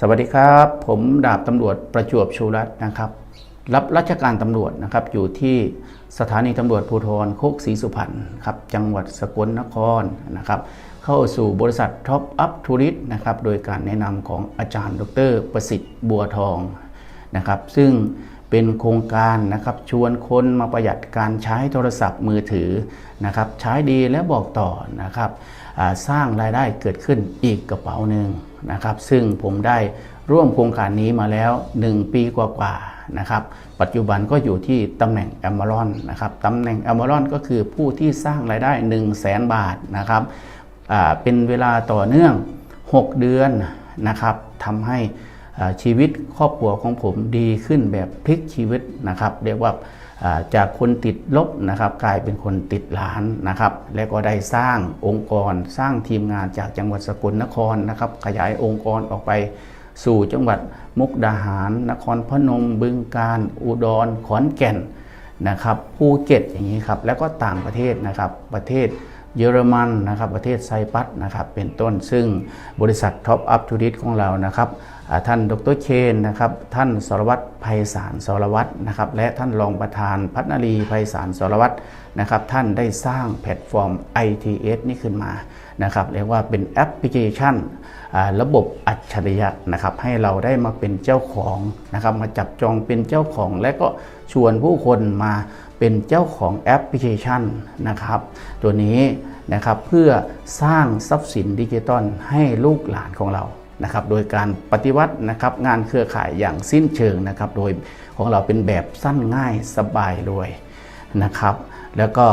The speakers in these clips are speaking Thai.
สวัสดีครับ ผมดาบตำรวจประจวบชูรัตน์นะครับ รับราชการตำรวจนะครับอยู่ที่สถานีตำรวจภูธรโคกศรีสุพรรณครับจังหวัดสกลนครนะครับ เข้าสู่บริษัทท็อปอัพทูริสนะครับโดยการแนะนำของอาจารย์ ดร ประสิทธิ์บัวทองนะครับ ซึ่งเป็นโครงการนะครับชวนคนมาประหยัดการใช้โทรศัพท์มือถือนะครับ ใช้ดีและบอกต่อนะครับสร้างรายได้เกิดขึ้นอีกกระเป๋าหนึ่ง นะครับซึ่งผมได้ร่วมโครงการนี้มาแล้ว 1 ปีกว่าๆนะครับปัจจุบันก็อยู่ที่ตำแหน่งแอม r รอนนะครับตำแหน่งแอม r รอนก็คือผู้ที่สร้างรายได้ 1 0 0 0 0แสนบาทนะครับเป็นเวลาต่อเนื่อง 6 เดือนนะครับทำให้ชีวิตครอบครัวของผมดีขึ้นแบบพลิกชีวิตนะครับ เรียกว่า จากคนติดลบนะครับกลายเป็นคนติดหลานนะครับ และก็ได้สร้างองค์กรสร้างทีมงานจากจังหวัดสกลนครนะครับ ขยายองค์กรออกไปสู่จังหวัดมุกดาหาร นครพนมบึงกาฬอุดรขอนแก่นนะครับภูเก็ตอย่างนี้ครับแล้วก็ต่างประเทศนะครับประเทศ เยอรมันนะครับประเทศไซปัสนะครับเป็นต้นซึ่งบริษัทท็อปอัพทูริสของเรานะครับท่านดรเคนนะครับท่านสรวัตรไพศาลสรวัตรนะครับและท่านรองประธานพัฒนารีไพศาลสรวัตรนะครับท่านได้สร้างแพลตฟอร์ม ITS นี่ขึ้นมานะครับเรียกว่าเป็นแอปพลิเคชันระบบอัจฉริยะนะครับให้เราได้มาเป็นเจ้าของนะครับมาจับจองเป็นเจ้าของและก็ชวนผู้คนมาเป็นเจ้าของแอปพลิเคชันนะครับ ตัวนี้นะครับเพื่อสร้างทรัพย์สินดิจิตอลให้ลูกหลานของเรานะครับโดยการปฏิวัตินะครับงานเครือข่ายอย่างสิ้นเชิงนะครับ โดยของเราเป็นแบบสั้นง่ายสบายรวยนะครับ แล้วก็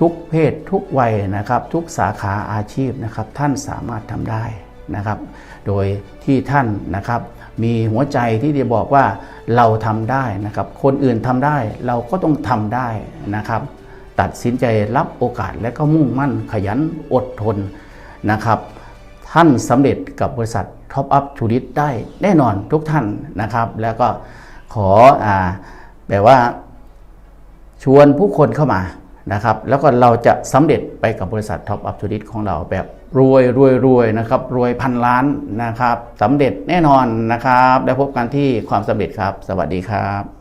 ทุกเพศทุกวัยนะครับ ทุกสาขาอาชีพนะครับ ท่านสามารถทำได้นะครับ โดยที่ท่านนะครับ มีหัวใจที่จะบอกว่าเราทำได้นะครับ คนอื่นทำได้เราก็ต้องทำได้นะครับ ตัดสินใจรับโอกาสและก็มุ่งมั่นขยันอดทนนะครับ ท่านสำเร็จกับบริษัทท็อปอัพชูริตได้แน่นอนทุกท่านนะครับ แล้วก็ขออแบบว่าชวนผู้คนเข้ามา นะครับแล้วก็เราจะสำเร็จไปกับบริษัทท็อปอัพทูริสของเราแบบรวยรวยรวยนะครับรวยพันล้านนะครับสำเร็จแน่นอนนะครับ ได้พบกันที่ความสำเร็จครับ สวัสดีครับ